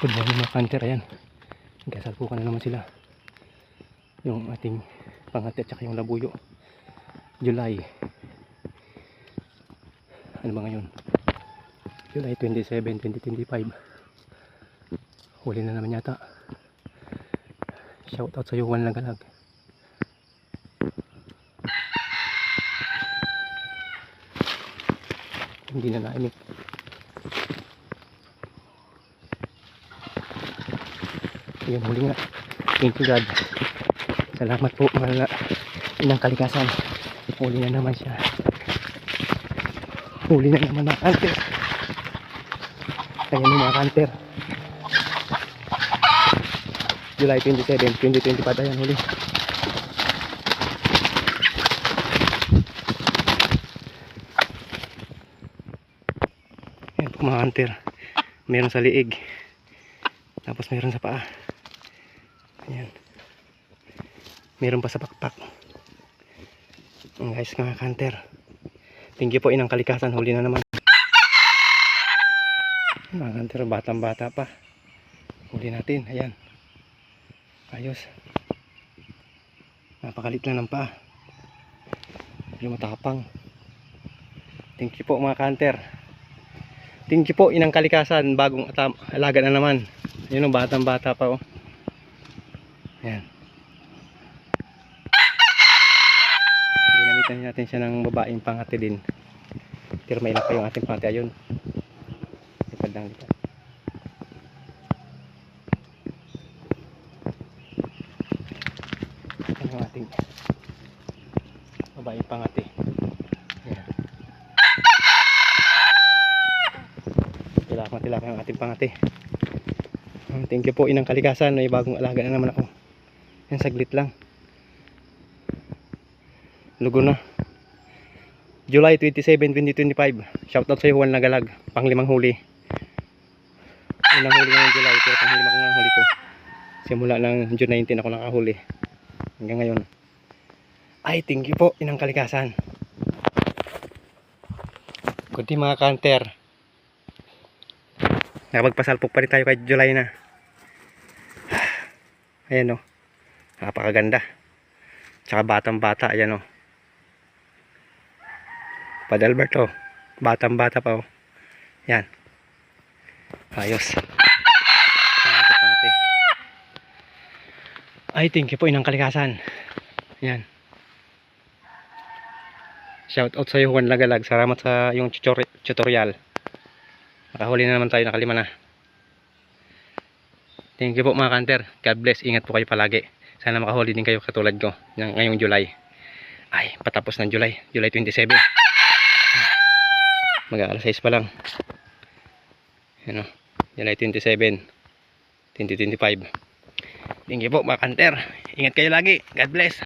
Good morning mga kanter, ayan. Nagkasalpukan na naman sila. Yung ating pangati at saka yung labuyo. July. Ano ba ngayon? July 27, 2025. Huli na naman yata. Shout out sa iyo, Juan Lagalag. Hindi na naimik. Yun, huli nga. Thank you God. Salamat po mga inang kalikasan. Huli na naman siya. Huli na naman mga kanter. Ayan yung mga kanter. July 27, 2025. Ayan, huli. Ayan po mga kanter. Meron sa liig. Tapos meron sa paa. Ayan. Meron pa sa pakpak. Ayan guys, mga kanter. Thank you po inang kalikasan. Huli na naman. Mga kanter, batang bata pa. Huli natin. Ayan. Ayos. Napakalit lang ng paa. Yung matapang. Thank you po mga kanter. Thank you po inang kalikasan. Bagong alaga na naman. Yun o, batang bata pa oh. Ayan. Ginamitan natin siya ng babaeng pangati din. Pero may ilang pa yung ating pangati. Ayun. Lipad lang lipad. Ayan yung ating babaeng pangati. Ayan. Tilak na tilak yung ating pangati. Thank you po inang kalikasan. May bagong alaga na naman ako. Yan saglit lang. Lugo na. July 27, 2025. Shoutout sa iyo Juan Nagalag. Panglimang huli. Unang huli ngayong July. Pero panglima ko nga huli to. Simula ng June 19 ako nakahuli. Hanggang ngayon. Ay, thank you po inang kalikasan. Kundi mga kanter. Nakapagpasalpok pa rin tayo kay July na. Ayan o. Napakaganda. Tsaka batang bata. Ayan o. Padalbert o. Batang bata pa o. Yan. Ayos. Ay, thank you po inang kalikasan. Yan. Shout out sa iyo Juan Lagalag. Salamat sa yung tutori- tutorial. Nakahuli na naman tayo, nakalima na. Thank you po mga kanter. God bless. Ingat po kayo palagi. Sana makahuli din kayo katulad ko ng ngayong July. Ay, patapos ng July. July 27. Mag alas 6 pa lang. Ano, July 27. 2025. Thank you po mga kanter. Ingat kayo lagi. God bless.